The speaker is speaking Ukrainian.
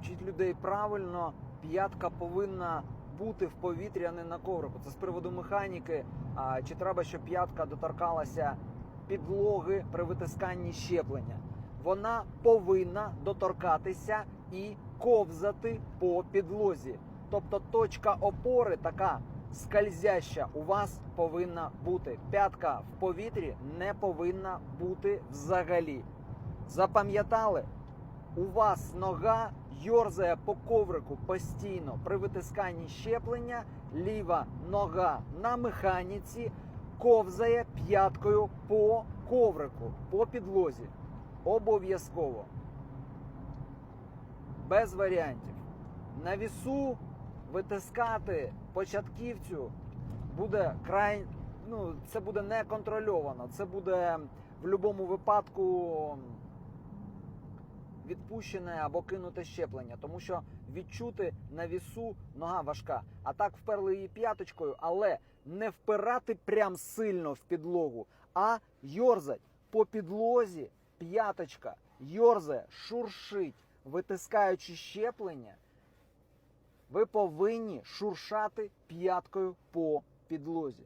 вчіть людей правильно, п'ятка повинна бути в повітрі, а не на коврику. Це з приводу механіки. А, чи треба, щоб п'ятка доторкалася підлоги при витисканні щеплення? Вона повинна доторкатися і ковзати по підлозі. Тобто точка опори така скользяща у вас повинна бути. П'ятка в повітрі не повинна бути взагалі. Запам'ятали? У вас нога йорзає по коврику постійно при витисканні щеплення, ліва нога на механіці ковзає п'яткою по коврику, по підлозі. Обов'язково. Без варіантів. На вісу витискати початківцю буде край. Ну, це буде не контрольовано. Це буде в будь-якому випадку відпущене або кинуте щеплення, тому що відчути на вісу нога важка. А так вперли її п'яточкою, але не впирати прям сильно в підлогу, а йорзать по підлозі п'яточка, йорзає, шуршить, витискаючи щеплення. Ви повинні шуршати п'яткою по підлозі.